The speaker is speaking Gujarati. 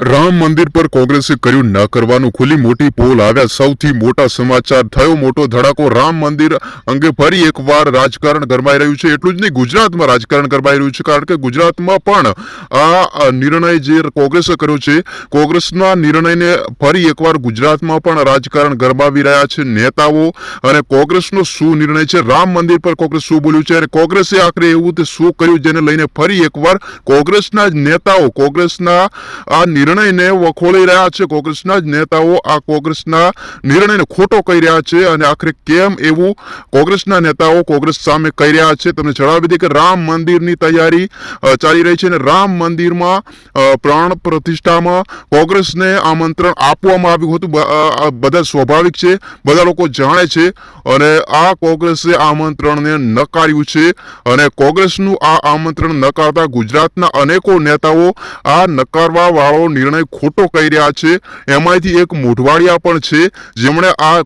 રામ મંદિર પર કોંગ્રેસે કર્યું ન કરવાનું ખુલી મોટી પોલ આવ્યા. સૌથી મોટા સમાચાર થયો. મોટો ધડાકો રામ મંદિર અંગે ફરી એકવાર રાજકારણ ગરમાઈ રહ્યું છે. એટલું જ નહીં, ગુજરાતમાં રાજકારણ ગરમાઈ રહ્યું છે, કારણ કે ગુજરાતમાં પણ આ નિર્ણય જે કોંગ્રેસે કર્યો છે, કોંગ્રેસના નિર્ણયને ફરી એકવાર ગુજરાતમાં પણ રાજકારણ ગરમાવી રહ્યા છે નેતાઓ. અને કોંગ્રેસનો શું નિર્ણય છે? રામ મંદિર પર કોંગ્રેસ શું બોલ્યું છે? અને કોંગ્રેસે આખરે એવું તે શું કર્યું, જેને લઈને ફરી એકવાર કોંગ્રેસના નેતાઓ, કોંગ્રેસના આ નિર્ણયને વખોળી રહ્યા છે. કોંગ્રેસના જ નેતાઓ આ કોંગ્રેસના નિર્ણયને ખોટો કહી રહ્યા છે અને આખરે કેમ એવું કોંગ્રેસના નેતાઓ કોંગ્રેસ સામે કહી રહ્યા છે? તમને જણાવી દઈએ કે રામ મંદિરની તૈયારી ચાલી રહી છે અને રામ મંદિરમાં પ્રાણ પ્રતિષ્ઠામાં કોંગ્રેસને આમંત્રણ આપવામાં આવ્યું હતું. બધા સ્વાભાવિક છે. બધા લોકો જાણે છે અને આ કોંગ્રેસે આમંત્રણને નકાર્યું છે અને કોંગ્રેસનું આ આમંત્રણ નકારતા ગુજરાતના અનેકો નેતાઓ આ નકારવા વાળો નિર્ણય ખોટો કહી રહ્યા છે. એમાંથી એક મોઢવાડિયા પણ છે. જેમણે આ